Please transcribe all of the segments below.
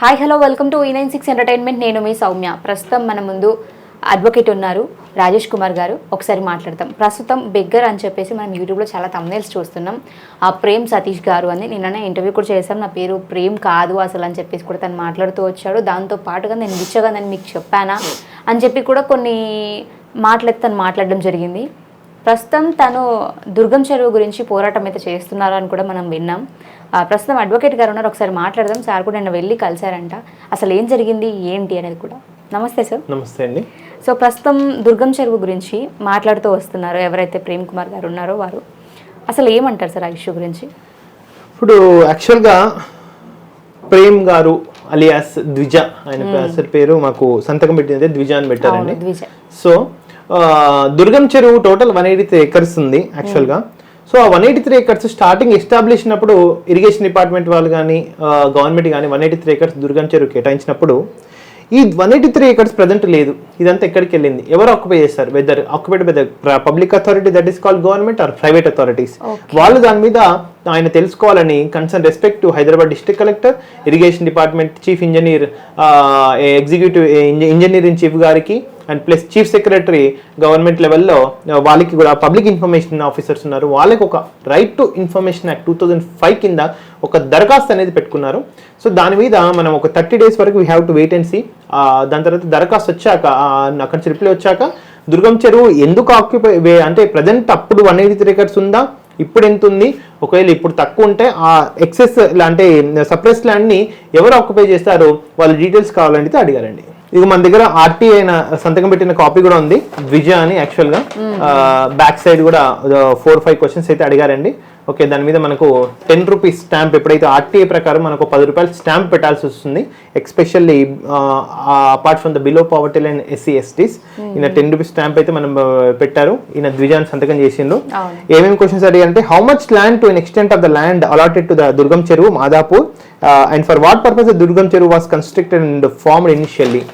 Hi hello welcome to ఈ nine six entertainment నేను మీ సౌమ్య. ప్రస్తుతం మన ముందు అడ్వకేట్ ఉన్నారు రాజేష్ కుమార్ గారు. ఒకసారి మాట్లాడతాం ప్రస్తుతం బెగ్గర్ అని చెప్పేసి మనం యూట్యూబ్లో చాలా తమ్నేల్స్ చూస్తున్నాం. ఆ ప్రేమ్ సతీష్ గారు అని నిన్ననే ఇంటర్వ్యూ కూడా చేశాం. నా పేరు ప్రేమ్ కాదు అసలు అని చెప్పేసి కూడా తను మాట్లాడుతూ వచ్చాడు. దాంతో పాటుగా నేను బిచ్చగా నేను మీకు చెప్పానా అని చెప్పి కూడా కొన్ని మాటలైతే తను మాట్లాడడం జరిగింది. ప్రస్తుతం తను దుర్గం చెరువు గురించి పోరాటం అయితే చేస్తున్నారు అని కూడా మనం విన్నాం. ప్రస్తుతం అడ్వకేట్ గారు ఉన్నారు ఒకసారి మాట్లాడదాం. సార్ కూడా నిన్న వెళ్ళి కలిశారంట. అసలు ఏం జరిగింది ఏంటి అనేది కూడా. నమస్తే సార్. నమస్తే అండి. సో ప్రస్తుతం దుర్గం చెరువు గురించి మాట్లాడుతూ వస్తున్నారు ఎవరైతే ప్రేమ్ కుమార్ గారు ఉన్నారో వారు. అసలు ఏమంటారు సార్ ఆ ఇష్యూ గురించి? ఇప్పుడు యాక్చువల్గా ప్రేమ్ గారు అలియాస్ ద్విజ ఆయన పేరు మాకు సంతకం పెట్టింది ద్విజ అని పెట్టారండి. సో దుర్గం చెరువు టోటల్ వన్ ఎయిటీ ఎకర్స్ ఉంది యాక్చువల్గా సో ఆ one eighty three acres starting establish అయినప్పుడు ఇరిగేషన్ డిపార్ట్మెంట్ వాళ్ళు కానీ గవర్నమెంట్ కానీ one eighty three acres Durgam Cheruvu కేటాయించినప్పుడు ఈ one eighty three acres present లేదు. ఇదంతా ఎక్కడికి వెళ్ళింది? ఎవరు ఆక్యుపై చేస్తారు? Whether occupied by the public authority that is called government or private authorities వాళ్ళు దాని మీద ఆయన తెలుసుకోవాలని concern respect to Hyderabad district collector irrigation department chief engineer executive engineering chief గారికి and plus chief secretary government లెవెల్లో వాళ్ళకి కూడా public information officers ఉన్నారు. వాళ్ళకి ఒక right to information act two thousand five కింద ఒక దరఖాస్తు అనేది పెట్టుకున్నారు. సో దాని మీద మనం ఒక థర్టీ డేస్ వరకు we have to wait and see దాని తర్వాత దరఖాస్తు వచ్చాక అక్కడ నుంచి రిప్లై వచ్చాక దుర్గం చెరువు ఎందుకు ఆక్యుపై అంటే ప్రజెంట్ అప్పుడు వన్ ఎయిటీ త్రీ ఎకర్స్ ఉందా? ఇప్పుడు ఎంత ఉంది? ఒకవేళ ఇప్పుడు తక్కువ ఉంటే ఆ ఎక్సెస్ అంటే సప్రెస్ ల్యాండ్ని ఎవరు ఆక్యుపై చేస్తారో వాళ్ళ డీటెయిల్స్ కావాలంటే అడిగారండి. ఇక మన దగ్గర ఆర్టీ అయిన సంతకం పెట్టిన కాపీ కూడా ఉంది. విజయ అని యాక్చువల్గా బ్యాక్ సైడ్ కూడా ఫోర్ ఫైవ్ క్వశ్చన్స్ అయితే అడిగారండి. ఓకే దాని మీద మనకు టెన్ రూపీస్ స్టాంప్ ఎప్పుడైతే ఆర్టీఏ ప్రకారం మనకు పది రూపాయలు స్టాంప్ పెట్టాల్సి వస్తుంది especially apart from the below poverty line SC STs ఈయన టెన్ రూపీస్ స్టాంప్ అయితే మనం పెట్టారు. ఈయన ద్విజాన్ని సంతకం చేసిండు. ఏమేమి questions అడిగారంటే how much land to an extent of the land allotted to the Durgam Cheruvu Madhapur and for what purpose the Durgam Cheruvu was constructed and formed initially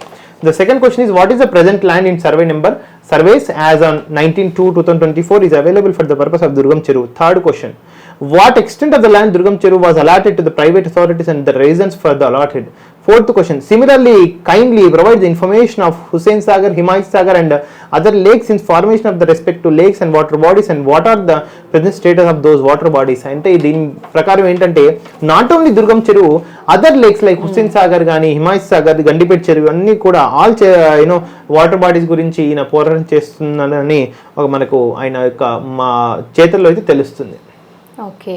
The second question is what is the present land in survey number? Surveys as on 19-2-2024 is available for the purpose of Durgam Cheru. Third question. What extent of the land Durgam Cheru was allotted to the private authorities and the reasons for the allotted? Fourth question similarly kindly provide the information of Hussain Sagar Himayat Sagar and other lakes information of the respect to lakes and water bodies and what are the present status of those water bodies అంటే దీని ప్రకారం ఏంటంటే not only Durgam Cheruvu other lakes like Hussain Sagar కానీ హిమాయత్ సాగర్ గండిపేట చెరువు అన్నీ కూడా all you know water bodies గురించి ఈయన పోరాటం చేస్తున్నానని ఒక మనకు ఆయన యొక్క మా చేతుల్లో అయితే తెలుస్తుంది. ఓకే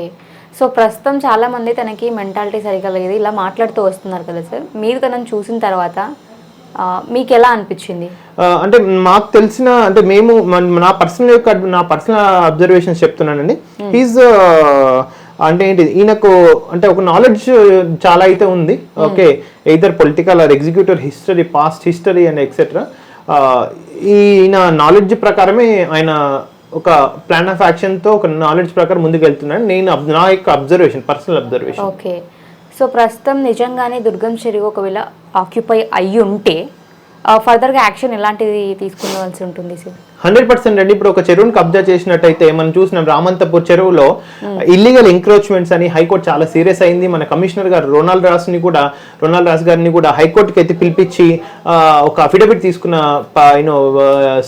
సో ప్రస్తుతం చాలా మంది తనకి మెంటాలిటీ సరిగా లేదు. ఇలా మాట్లాడుతూ వస్తున్నారు కదా సార్. మీరు తనని చూసిన తర్వాత మీకు ఎలా అనిపించింది? అంటే మాకు తెలిసిన అంటే మేము నా పర్సనల్ యొక్క నా పర్సనల్ అబ్జర్వేషన్స్ చెప్తున్నానండి. ఈజ్ అంటే ఏంటి ఈయనకు అంటే ఒక నాలెడ్జ్ చాలా అయితే ఉంది. Okay either political or executive history past history and etcetera ఈయన నాలెడ్జ్ ప్రకారమే ఆయన ఒక ప్లాన్ ఆఫ్ యాక్షన్తో ఒక నాలెడ్జ్ ప్రకారం ముందుకు వెళ్తున్నాను నేను నా యొక్క observation personal observation okay. So ప్రస్తుతం నిజంగానే దుర్గం చెరువు ఒకవేళ ఆక్యుపై అయ్యి ఉంటే ఫర్దర్గా యాక్షన్ ఎలాంటిది తీసుకునవలసి ఉంటుంది సార్ హండ్రెడ్ పర్సెంట్ అండి. ఇప్పుడు ఒక చెరువుని కబ్జా చేసినట్టయితే మనం చూసిన రామంతపూర్ చెరువులో ఇల్లీగల్ ఎంక్రోచ్మెంట్స్ అని హైకోర్టు చాలా సీరియస్ అయింది. మన కమిషనర్ గారు రొనాల్డ్ రాస్ని కూడా రొనాల్డ్ రాస్ గారిని కూడా హైకోర్టుకి అయితే పిలిపించి ఒక అఫిడవిట్ తీసుకున్న యూనో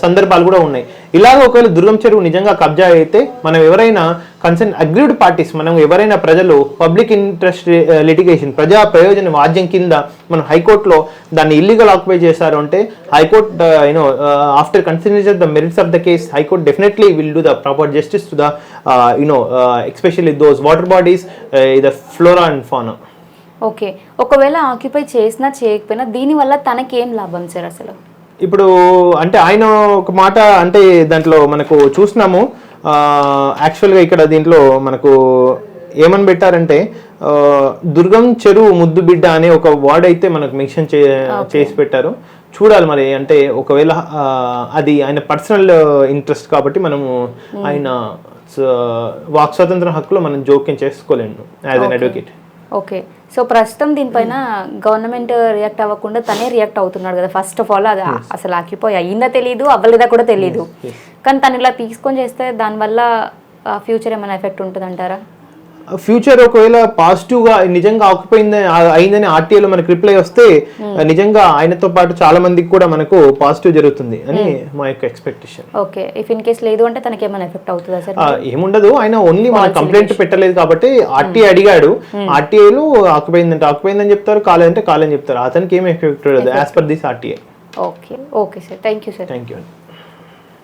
సందర్భాలు కూడా ఉన్నాయి. ఇలాగ ఒకవేళ దుర్గం చెరువు నిజంగా కబ్జా అయితే మనం ఎవరైనా కన్సర్న్ అగ్రీడ్ పార్టీస్ మనం ఎవరైనా ప్రజలు పబ్లిక్ ఇంట్రెస్ట్ లిటిగేషన్ ప్రజా ప్రయోజన వాద్యం కింద మనం హైకోర్టులో దాన్ని ఇల్లీగల్ ఆక్యుపై చేశారు అంటే high court you know after consideration the merits of the case high court definitely will do the proper justice to the you know especially those water bodies the flora and fauna okay ఒకవేళ occupy చేసినా చేయకపోయినా దీనివల్ల తనకేం లాభం sir అసలు? ఇప్పుడు అంటే ఆయన ఒక మాట అంటే దాంట్లో మనకు చూసినాము. యాక్చువల్గా ఇక్కడ దీంట్లో మనకు ఏమని పెట్టారంటే దుర్గం చెరువు ముద్దు బిడ్డ అనే ఒక వర్డ్ అయితే మనకు మెన్షన్ చే చేసి పెట్టారు. చూడాలి మరి అంటే ఒకవేళ అది ఆయన పర్సనల్ ఇంట్రెస్ట్ కాబట్టి మనము ఆయన వాక్ స్వాతంత్ర హక్కులో మనం జోక్యం చేసుకోలేము as an advocate okay. So ప్రస్తుతం దీనిపైన గవర్నమెంట్ రియాక్ట్ అవ్వకుండా తనే రియాక్ట్ అవుతున్నాడు కదా. ఫస్ట్ ఆఫ్ ఆల్ అది అసలు ఆక్యుపై అయ్యిందా తెలియదు అవ్వలేదా కూడా తెలియదు కానీ తను ఇలా తీసుకొని చేస్తే దానివల్ల ఫ్యూచర్ ఏమైనా ఎఫెక్ట్ ఉంటుందంటారా? ఫ్యూచర్ ఒకవేళ పాజిటివ్గా నిజంగా ఆకుపోయింది అయిందని ఆర్టీఐలో మనకి రిప్లై వస్తే నిజంగా ఆయనతో పాటు చాలా మందికి కూడా మనకు పాజిటివ్ జరుగుతుంది అని మా యొక్క expectation okay if in case లేదు అంటే తనకి ఏమైనా ఎఫెక్ట్ అవుతుందా సార్? ఏముండదు. ఆయన ఓన్లీ మన కంప్లైంట్ పెట్టలేదు కాబట్టి ఆర్టీఐ అడిగాడు. ఆర్టీఐలో ఆకుపోయిందంటే ఆకుపోయిందని చెప్తారు కాలేదంటే కాలేదని చెప్తారు. అతనికి ఏమి effect as per this RTI. Okay okay sir thank you sir thank you